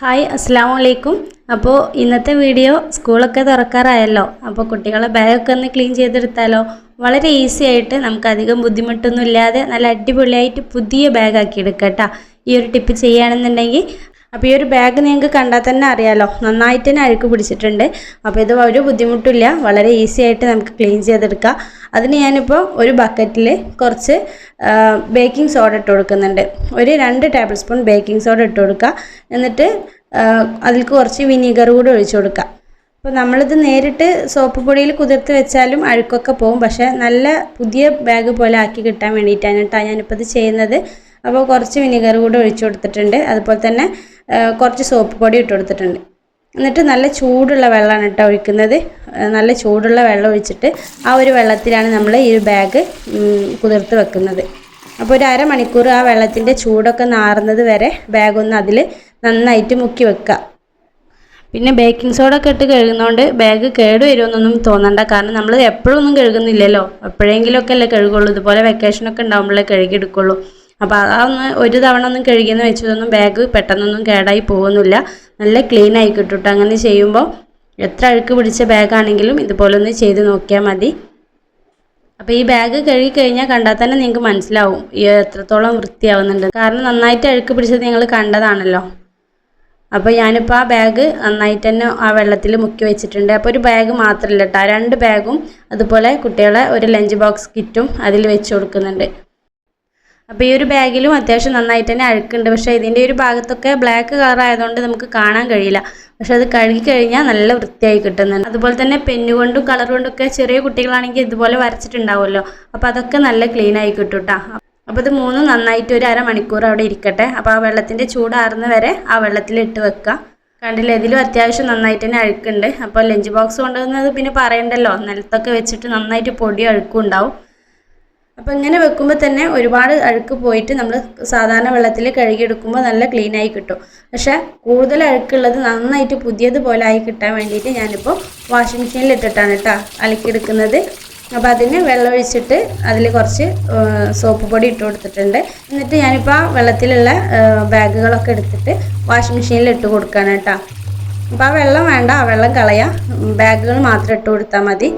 Hi അസ്സാം വലൈക്കും അപ്പോൾ ഇന്നത്തെ വീഡിയോ സ്കൂളൊക്കെ തുറക്കാറായല്ലോ. അപ്പോൾ കുട്ടികളെ ബാഗൊക്കെ ഒന്ന് ക്ലീൻ ചെയ്തെടുത്താലോ? വളരെ ഈസി ആയിട്ട് നമുക്ക് അധികം ബുദ്ധിമുട്ടൊന്നും ഇല്ലാതെ നല്ല അടിപൊളിയായിട്ട് പുതിയ ബാഗാക്കി എടുക്കാം കേട്ടോ. ഈ ഒരു ടിപ്പ് ചെയ്യുകയാണെന്നുണ്ടെങ്കിൽ അപ്പോൾ ഈ ഒരു ബാഗ് നിങ്ങൾക്ക് കണ്ടാൽ തന്നെ അറിയാലോ. നന്നായിട്ട് തന്നെ അഴുക്ക് പിടിച്ചിട്ടുണ്ട്. അപ്പോൾ ഇത് ഒരു ബുദ്ധിമുട്ടില്ല വളരെ ഈസി ആയിട്ട് നമുക്ക് ക്ലീൻ ചെയ്തെടുക്കാം. അതിന് ഞാനിപ്പോൾ ഒരു ബക്കറ്റിൽ കുറച്ച് ബേക്കിംഗ് സോഡ ഇട്ട് കൊടുക്കുന്നുണ്ട്. ഒരു രണ്ട് ടേബിൾ സ്പൂൺ ബേക്കിംഗ് സോഡ ഇട്ട് കൊടുക്കുക എന്നിട്ട് അതിൽ കുറച്ച് വിനീഗർ കൂടി ഒഴിച്ചു കൊടുക്കുക അപ്പോൾ നമ്മളിത് നേരിട്ട് സോപ്പ് പൊടിയിൽ കുതിർത്ത് വെച്ചാലും അഴുക്കൊക്കെ പോകും. പക്ഷേ നല്ല പുതിയ ബാഗ് പോലെ ആക്കി കിട്ടാൻ വേണ്ടിയിട്ടാണ് കേട്ടോ ഞാനിപ്പോൾ ഇത് ചെയ്യുന്നത്. അപ്പോൾ കുറച്ച് വിനീഗർ കൂടി ഒഴിച്ചു കൊടുത്തിട്ടുണ്ട്. അതുപോലെ തന്നെ കുറച്ച് സോപ്പ് പൊടി ഇട്ട് കൊടുത്തിട്ടുണ്ട്. എന്നിട്ട് നല്ല ചൂടുള്ള വെള്ളമാണ് കേട്ടോ ഒഴിക്കുന്നത്. നല്ല ചൂടുള്ള വെള്ളം ഒഴിച്ചിട്ട് ആ ഒരു വെള്ളത്തിലാണ് നമ്മൾ ഈ ഒരു ബാഗ് കുതിർത്ത് വെക്കുന്നത്. അപ്പോൾ ഒരു അരമണിക്കൂർ ആ വെള്ളത്തിന്റെ ചൂടൊക്കെ നാറുന്നത് വരെ ബാഗ് ഒന്ന് അതിൽ നന്നായിട്ട് മുക്കി വെക്കുക. പിന്നെ ബേക്കിംഗ് സോഡ ഒക്കെ ഇട്ട് കഴുകുന്നതുകൊണ്ട് ബാഗ് കേട് വരുമെന്നൊന്നും തോന്നണ്ട. കാരണം നമ്മൾ എപ്പോഴൊന്നും കഴുകുന്നില്ലല്ലോ. എപ്പോഴെങ്കിലുമൊക്കെ അല്ലേ കഴുകുള്ളൂ. ഇതുപോലെ വെക്കേഷനൊക്കെ ഉണ്ടാകുമ്പോഴേ കഴുകിയെടുക്കുള്ളൂ അപ്പോൾ അതൊന്ന് ഒരു തവണ ഒന്നും കഴുകിയെന്ന് വെച്ചതൊന്നും ബാഗ് പെട്ടെന്നൊന്നും കേടായി പോകുന്നില്ല. നല്ല ക്ലീൻ ആയി കിട്ടും അങ്ങനെ ചെയ്യുമ്പോൾ എത്ര അഴുക്ക് പിടിച്ച ബാഗാണെങ്കിലും ഇതുപോലെ ഒന്ന് ചെയ്ത് നോക്കിയാൽ മതി. അപ്പോൾ ഈ ബാഗ് കഴുകി കഴിഞ്ഞാൽ കണ്ടാൽ തന്നെ നിങ്ങൾക്ക് മനസ്സിലാവും. എത്രത്തോളം വൃത്തിയാവുന്നുണ്ട്. കാരണം നന്നായിട്ട് അഴുക്ക് പിടിച്ചത് നിങ്ങൾ കണ്ടതാണല്ലോ. അപ്പോൾ ഞാനിപ്പോൾ ആ ബാഗ് നന്നായിട്ട് തന്നെ ആ വെള്ളത്തിൽ മുക്കി വെച്ചിട്ടുണ്ട്. അപ്പോൾ ഒരു ബാഗ് മാത്രമല്ല കേട്ടോ രണ്ട് ബാഗും അതുപോലെ കുട്ടികളെ ഒരു ലഞ്ച് ബോക്സ് കിറ്റും അതിൽ വെച്ച് കൊടുക്കുന്നുണ്ട്. അപ്പോൾ ഈ ഒരു ബാഗിലും അത്യാവശ്യം നന്നായിട്ട് തന്നെ അഴുക്കുണ്ട്. പക്ഷേ ഇതിന്റെ ഒരു ഭാഗത്തൊക്കെ ബ്ലാക്ക് കളർ ആയതുകൊണ്ട് നമുക്ക് കാണാൻ കഴിയില്ല. പക്ഷെ അത് കഴുകി കഴിഞ്ഞാൽ നല്ല വൃത്തിയായി കിട്ടുന്നുണ്ട്. അതുപോലെ തന്നെ പെന്നു കൊണ്ടും കളർ കൊണ്ടൊക്കെ ചെറിയ കുട്ടികളാണെങ്കിൽ ഇതുപോലെ വരച്ചിട്ടുണ്ടാവുമല്ലോ. അപ്പോൾ അതൊക്കെ നല്ല ക്ലീൻ ആയി കിട്ടും കേട്ടോ അപ്പോൾ ഇത് മൂന്നും നന്നായിട്ട് ഒരു അരമണിക്കൂർ അവിടെ ഇരിക്കട്ടെ. അപ്പോൾ ആ വെള്ളത്തിന്റെ ചൂടാറുന്ന വരെ ആ വെള്ളത്തിൽ ഇട്ട് വെക്കുക കണ്ടില്ല? ഇതിലും അത്യാവശ്യം നന്നായിട്ട് തന്നെ അഴുക്കുണ്ട്. അപ്പോൾ ലഞ്ച് ബോക്സ് കൊണ്ടുവന്നത് പിന്നെ പറയണ്ടല്ലോ? നിലത്തൊക്കെ വെച്ചിട്ട് നന്നായിട്ട് പൊടി അഴുക്കും ഉണ്ടാവും. അപ്പോൾ ഇങ്ങനെ വെക്കുമ്പോൾ തന്നെ ഒരുപാട് അഴുക്ക് പോയിട്ട് നമ്മൾ സാധാരണ വെള്ളത്തിൽ കഴുകിയെടുക്കുമ്പോൾ നല്ല ക്ലീനായി കിട്ടും. പക്ഷേ കൂടുതൽ അഴുക്കുള്ളത് നന്നായിട്ട് പുതിയതുപോലെ ആയി കിട്ടാൻ വേണ്ടിയിട്ട് ഞാനിപ്പോൾ വാഷിംഗ് മെഷീനിൽ ഇട്ടിട്ടാണ് കേട്ടോ അലക്കിയെടുക്കുന്നത്. അപ്പോൾ അതിന് വെള്ളമൊഴിച്ചിട്ട് അതിൽ കുറച്ച് സോപ്പ് പൊടി ഇട്ട് കൊടുത്തിട്ടുണ്ട്. എന്നിട്ട് ഞാനിപ്പോൾ ആ വെള്ളത്തിലുള്ള ബാഗുകളൊക്കെ എടുത്തിട്ട് വാഷിംഗ് മെഷീനിൽ ഇട്ട് കൊടുക്കുകയാണ് കേട്ടോ അപ്പോൾ ആ വെള്ളം വേണ്ട ആ വെള്ളം കളയാം. ബാഗുകൾ മാത്രം ഇട്ട് കൊടുത്താൽ മതി.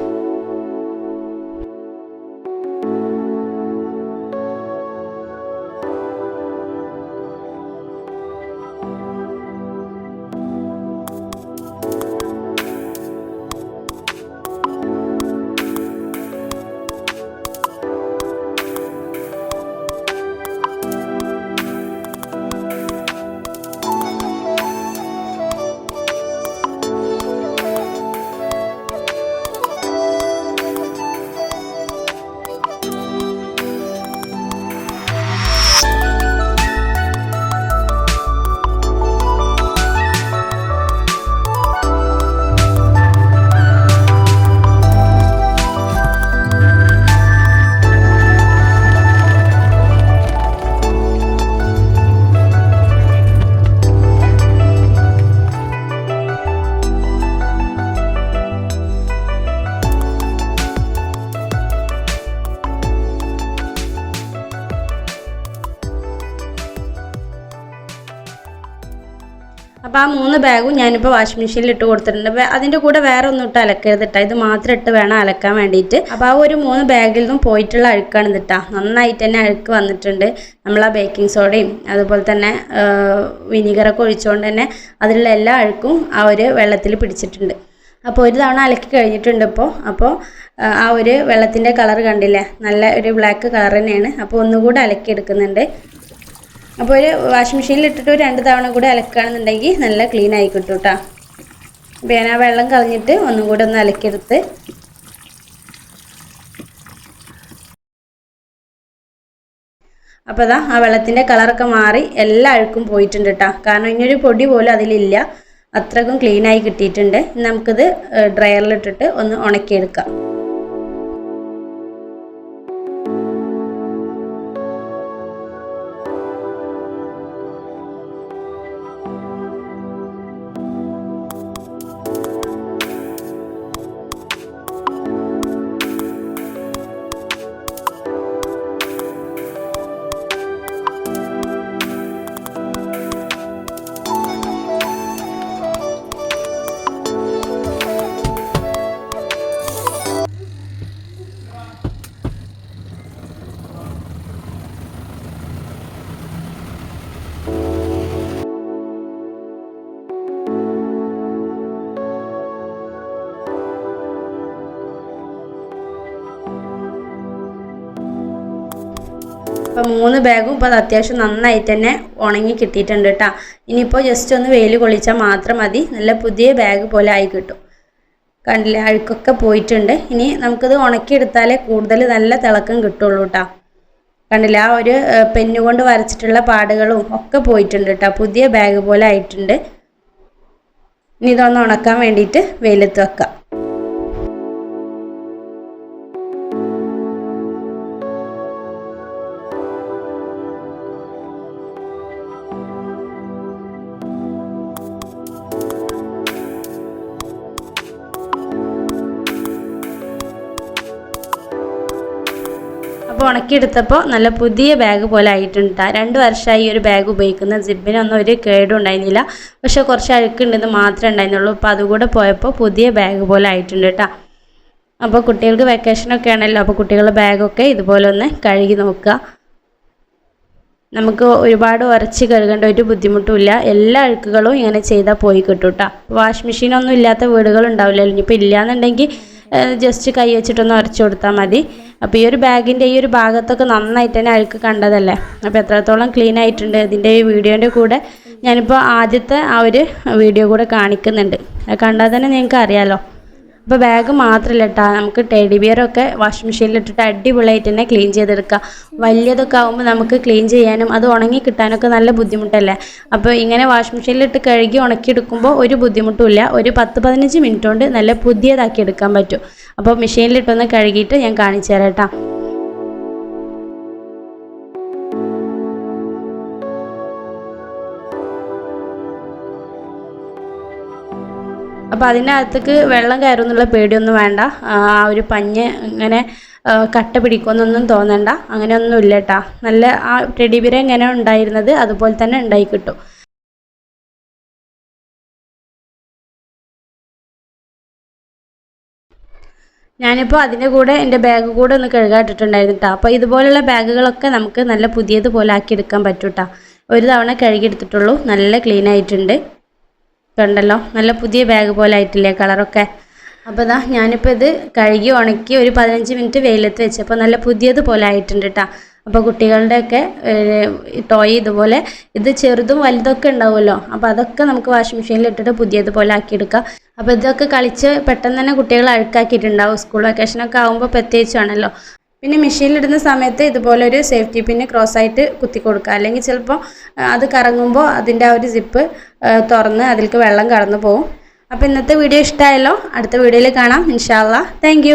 അപ്പോൾ ആ മൂന്ന് ബാഗും ഞാനിപ്പോൾ വാഷിംഗ് മെഷീനിൽ ഇട്ട് കൊടുത്തിട്ടുണ്ട്. അതിന്റെ കൂടെ വേറെ ഒന്നും ഇട്ട് അലക്കരുത് കേട്ടോ ഇത് മാത്രം ഇട്ട് വേണം അലക്കാൻ വേണ്ടിയിട്ട്. അപ്പോൾ ആ ഒരു മൂന്ന് ബാഗിൽ നിന്നും പോയിട്ടുള്ള അഴുക്കാണ് ഇതിട്ടാ നന്നായിട്ട് തന്നെ അഴുക്ക് വന്നിട്ടുണ്ട്. നമ്മൾ ആ ബേക്കിംഗ് സോഡയും അതുപോലെ തന്നെ വിനീഗറൊക്കെ ഒഴിച്ചുകൊണ്ട് തന്നെ അതിലുള്ള എല്ലാ അഴുക്കും ആ ഒരു വെള്ളത്തിൽ പിടിച്ചിട്ടുണ്ട്. അപ്പോൾ ഒരു തവണ അലക്കി കഴിഞ്ഞിട്ടുണ്ട് ഇപ്പോൾ അപ്പോൾ ആ ഒരു വെള്ളത്തിന്റെ കളർ കണ്ടില്ലേ? നല്ല ഒരു ബ്ലാക്ക് കളർ തന്നെയാണ്. അപ്പോൾ ഒന്നുകൂടെ അലക്കി എടുക്കുന്നുണ്ട് അപ്പോൾ ഒരു വാഷിംഗ് മെഷീനിൽ ഇട്ടിട്ട് ഒരു രണ്ട് തവണ കൂടി അലക്കുകയാണെന്നുണ്ടെങ്കിൽ നല്ല ക്ലീൻ ആയി കിട്ടും കേട്ടോ അപ്പോൾ ഞാൻ ആ വെള്ളം കളഞ്ഞിട്ട് ഒന്നും കൂടെ ഒന്ന് അലക്കിയെടുത്ത് അപ്പോൾ അതാ ആ വെള്ളത്തിന്റെ കളറൊക്കെ മാറി എല്ലാ അഴുക്കും പോയിട്ടുണ്ട് കേട്ടോ കാരണം ഇനിയൊരു പൊടി പോലും അതിലില്ല. അത്രക്കും ക്ലീനായി കിട്ടിയിട്ടുണ്ട്. നമുക്കിത് ഡ്രയറിലിട്ടിട്ട് ഒന്ന് ഉണക്കിയെടുക്കാം. അപ്പോൾ മൂന്ന് ബാഗും ഇപ്പോൾ അത് അത്യാവശ്യം നന്നായിട്ട് തന്നെ ഉണങ്ങി കിട്ടിയിട്ടുണ്ട് കേട്ടോ ഇനിയിപ്പോൾ ജസ്റ്റ് ഒന്ന് വെയിൽ കൊള്ളിച്ചാൽ മാത്രം മതി. നല്ല പുതിയ ബാഗ് പോലെ ആയി കിട്ടും. കണ്ടില്ലേ? അഴുക്കൊക്കെ പോയിട്ടുണ്ട്. ഇനി നമുക്കിത് ഉണക്കിയെടുത്താലേ കൂടുതൽ നല്ല തിളക്കം കിട്ടുള്ളൂ കേട്ടോ കണ്ടില്ലേ? ആ ഒരു പെന്നുകൊണ്ട് വരച്ചിട്ടുള്ള പാടുകളും ഒക്കെ പോയിട്ടുണ്ട് കേട്ടോ പുതിയ ബാഗ് പോലെ ആയിട്ടുണ്ട്. ഇനി ഇതൊന്ന് ഉണക്കാൻ വേണ്ടിയിട്ട് വെയിലത്ത് വെക്കാം. അപ്പോൾ ഉണക്കിയെടുത്തപ്പോൾ നല്ല പുതിയ ബാഗ് പോലെ ആയിട്ടുണ്ട് രണ്ട് വർഷമായി ഒരു ബാഗ് ഉപയോഗിക്കുന്ന സിബിനൊന്നും ഒരു കേടും ഉണ്ടായിരുന്നില്ല. പക്ഷേ കുറച്ച് അഴുക്കുണ്ടെന്ന് മാത്രമേ ഉണ്ടായിരുന്നുള്ളൂ. അപ്പോൾ അതുകൂടെ പോയപ്പോൾ പുതിയ ബാഗ് പോലെ ആയിട്ടുണ്ട് കേട്ടോ അപ്പോൾ കുട്ടികൾക്ക് വെക്കേഷനൊക്കെ ആണല്ലോ. അപ്പോൾ കുട്ടികളുടെ ബാഗൊക്കെ ഇതുപോലെ ഒന്ന് കഴുകി നോക്കുക. നമുക്ക് ഒരുപാട് ഉരച്ച് കഴുകേണ്ട ഒരു ബുദ്ധിമുട്ടുമില്ല എല്ലാ അഴുക്കുകളും ഇങ്ങനെ ചെയ്താൽ പോയി കിട്ടും കേട്ടോ വാഷ് മെഷീനൊന്നും ഇല്ലാത്ത വീടുകളുണ്ടാവില്ലല്ലോ ഇനിയിപ്പോൾ ഇല്ലയെന്നുണ്ടെങ്കിൽ ജസ്റ്റ് കൈ വെച്ചിട്ടൊന്ന് ഉരച്ചു കൊടുത്താൽ മതി. അപ്പോൾ ഈ ഒരു ബാഗിന്റെ ഈ ഒരു ഭാഗത്തൊക്കെ നന്നായിട്ട് തന്നെ അഴുക്ക് കണ്ടതല്ലേ? അപ്പോൾ എത്രത്തോളം ക്ലീൻ ആയിട്ടുണ്ട് ഇതിന്റെ ഈ വീഡിയോന്റെ കൂടെ. ഞാനിപ്പോൾ ആദ്യത്തെ ആ ഒരു വീഡിയോ കൂടെ കാണിക്കുന്നുണ്ട്. കണ്ടാൽ തന്നെ നിങ്ങൾക്ക് അറിയാമല്ലോ അപ്പോൾ ബാഗ് മാത്രമല്ല കേട്ടോ നമുക്ക് ടെഡി ബിയറൊക്കെ വാഷിംഗ് മെഷീനിൽ ഇട്ടിട്ട് അടിപൊളിയായിട്ട് തന്നെ ക്ലീൻ ചെയ്തെടുക്കാം. വലിയതൊക്കെ ആകുമ്പോൾ നമുക്ക് ക്ലീൻ ചെയ്യാനും അത് ഉണങ്ങി കിട്ടാനൊക്കെ നല്ല ബുദ്ധിമുട്ടല്ലേ? അപ്പോൾ ഇങ്ങനെ വാഷിംഗ് മെഷീനിൽ ഇട്ട് കഴുകി ഉണക്കിയെടുക്കുമ്പോൾ ഒരു ബുദ്ധിമുട്ടുമില്ല. ഒരു പത്ത് പതിനഞ്ച് മിനിറ്റ് കൊണ്ട് നല്ല പുതിയതാക്കി എടുക്കാൻ പറ്റും അപ്പോൾ മെഷീനിലിട്ടൊന്ന് കഴുകിയിട്ട് ഞാൻ കാണിച്ചു തരാം കേട്ടോ അപ്പോൾ അതിനകത്തേക്ക് വെള്ളം കയറുമെന്നുള്ള പേടിയൊന്നും വേണ്ട. ആ ഒരു പഞ്ഞ് ഇങ്ങനെ കട്ട പിടിക്കുമെന്നൊന്നും തോന്നണ്ട. അങ്ങനെയൊന്നും ഇല്ല കേട്ടോ നല്ല ആ ടെഡിബിര എങ്ങനെ ഉണ്ടായിരുന്നത്? അതുപോലെ തന്നെ ഉണ്ടായി കിട്ടും. ഞാനിപ്പോൾ അതിന്റെ കൂടെ എന്റെ ബാഗ് കൂടെ ഒന്ന് കഴുകാട്ടിട്ടുണ്ടായിരുന്നു കേട്ടോ അപ്പോൾ ഇതുപോലുള്ള ബാഗുകളൊക്കെ നമുക്ക് നല്ല പുതിയതുപോലെ ആക്കിയെടുക്കാൻ പറ്റും കേട്ടോ ഒരു തവണ കഴുകിയെടുത്തിട്ടുള്ളൂ. നല്ല ക്ലീൻ ആയിട്ടുണ്ട്. കണ്ടല്ലോ നല്ല പുതിയ ബാഗ് പോലെ ആയിട്ടില്ലേ കളറൊക്കെ അപ്പോൾ ഇതാ ഞാനിപ്പോൾ ഇത് കഴുകി ഉണക്കി ഒരു പതിനഞ്ച് മിനിറ്റ് വെയിലത്ത് വെച്ചപ്പോൾ നല്ല പുതിയത് പോലെ ആയിട്ടുണ്ട് കേട്ടോ അപ്പോൾ കുട്ടികളുടെയൊക്കെ ടോയ് ഇതുപോലെ ഇത് ചെറുതും വലുതൊക്കെ ഉണ്ടാവുമല്ലോ. അപ്പോൾ അതൊക്കെ നമുക്ക് വാഷിംഗ് മെഷീനിൽ ഇട്ടിട്ട് പുതിയതുപോലെ ആക്കിയെടുക്കാം. അപ്പോൾ ഇതൊക്കെ കളിച്ച് പെട്ടെന്ന് തന്നെ കുട്ടികൾ അഴുക്കാക്കിയിട്ടുണ്ടാവും. സ്കൂൾ വെക്കേഷനൊക്കെ ആകുമ്പോൾ പ്രത്യേകിച്ചാണല്ലോ. പിന്നെ മെഷീനിലിടുന്ന സമയത്ത് ഇതുപോലെ ഒരു സേഫ്റ്റി പിന്നെ ക്രോസ് ആയിട്ട് കുത്തി കൊടുക്കുക അല്ലെങ്കിൽ ചിലപ്പോൾ അത് കറങ്ങുമ്പോൾ അതിന്റെ ആ ഒരു സിപ്പ് തുറന്ന് അതിലേക്ക് വെള്ളം കടന്നു പോകും അപ്പോൾ ഇന്നത്തെ വീഡിയോ ഇഷ്ടമായല്ലോ അടുത്ത വീഡിയോയിൽ കാണാം. ഇൻഷാല്ല താങ്ക്